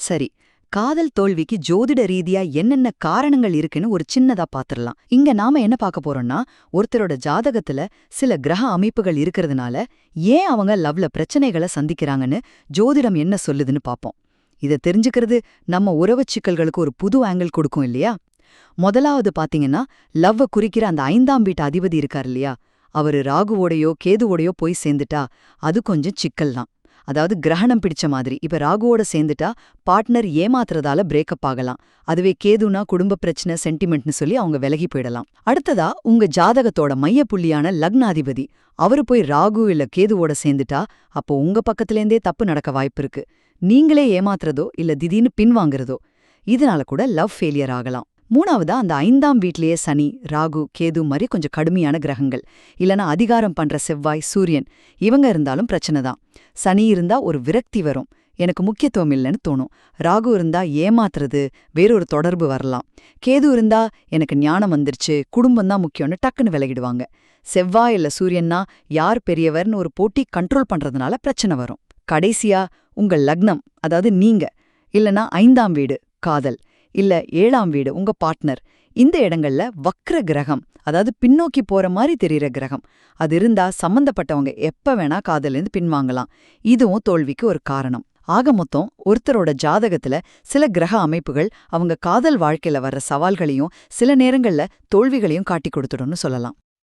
சரி காதல் தோல்விக்கு ஜோதிட ரீதியா என்னென்ன காரணங்கள் இருக்குன்னு ஒரு சின்னதா பாத்திரலாம். இங்க நாம என்ன பார்க்க போறோம்னா ஒருத்தரோட ஜாதகத்துல சில கிரக அமைப்புகள் இருக்கிறதுனால ஏன் அவங்க லவ்ல பிரச்சனைகளை சந்திக்கிறாங்கன்னு ஜோதிடம் என்ன சொல்லுதுன்னு பாப்போம். இத தெரிஞ்சுக்கிறது நம்ம உறவு சிக்கல்களுக்கு ஒரு புது ஆங்கிள் கொடுக்கும் இல்லையா? முதலாவது பாத்தீங்கன்னா லவ்வ குறிக்கிற அந்த ஐந்தாம் வீட்டு அதிபதி இருக்கார் இல்லையா? அவரு ராகுவோடையோ கேதுவோடையோ போய் சேர்ந்துட்டா அது கொஞ்சம் சிக்கல் தான் அதாவது கிரகணம் பிடிச்ச மாதிரி. இப்ப ராகுவோட சேர்ந்துட்டா பார்ட்னர் ஏமாத்துறதால பிரேக்கப் ஆகலாம். அதுவே கேதுனா குடும்ப பிரச்சனை சென்டிமெண்ட்னு சொல்லி அவங்க விலகி போயிடலாம். அடுத்ததா உங்க ஜாதகத்தோட மைய புள்ளியான லக்னாதிபதி. அவரு போய் ராகு இல்ல கேதுவோட சேர்ந்துட்டா அப்போ உங்க பக்கத்துலேருந்தே தப்பு நடக்க வாய்ப்பு இருக்கு. நீங்களே ஏமாத்துறதோ இல்ல திடீர்னு பின்வாங்குறதோ இதனால கூட லவ் ஃபெயிலியர் ஆகலாம். மூணாவதா அந்த ஐந்தாம் வீட்லயே சனி ராகு கேது மாதிரி கொஞ்சம் கடுமையான கிரகங்கள். இல்லனா அதிகாரம் பண்ற செவ்வாய் சூரியன் இவங்க இருந்தாலும் பிரச்சனை தான். சனி இருந்தா ஒரு விரக்தி வரும். எனக்கு முக்கியத்துவம் இல்லைன்னு தோணும். ராகு இருந்தா ஏமாத்துறது வேறொரு தொடர்பு வரலாம். கேது இருந்தா எனக்கு ஞானம் வந்துருச்சு குடும்பம் தான் முக்கியம்னு டக்குன்னு விலகிடுவாங்க. செவ்வாய் இல்ல சூரியன்னா யார் பெரியவர்னு ஒரு போட்டி கண்ட்ரோல் பண்றதுனால பிரச்சனை வரும். கடைசியா உங்க லக்னம் அதாவது நீங்க இல்லனா ஐந்தாம் வீடு காதல். இல்ல ஏழாம் வீடு உங்க பார்ட்னர் இந்த இடங்கள்ல வக்ர கிரகம் அதாவது பின்னோக்கி போற மாதிரி தெரியற கிரகம். அது இருந்தா சம்பந்தப்பட்டவங்க எப்ப வேணா காதலேருந்து பின்வாங்கலாம். இதுவும் தோல்விக்கு ஒரு காரணம். ஆக மொத்தம் ஒருத்தரோட ஜாதகத்துல சில கிரக அமைப்புகள் அவங்க காதல் வாழ்க்கையில வர்ற சவால்களையும் சில நேரங்கள்ல தோல்விகளையும் காட்டி கொடுத்துடும்னு சொல்லலாம்.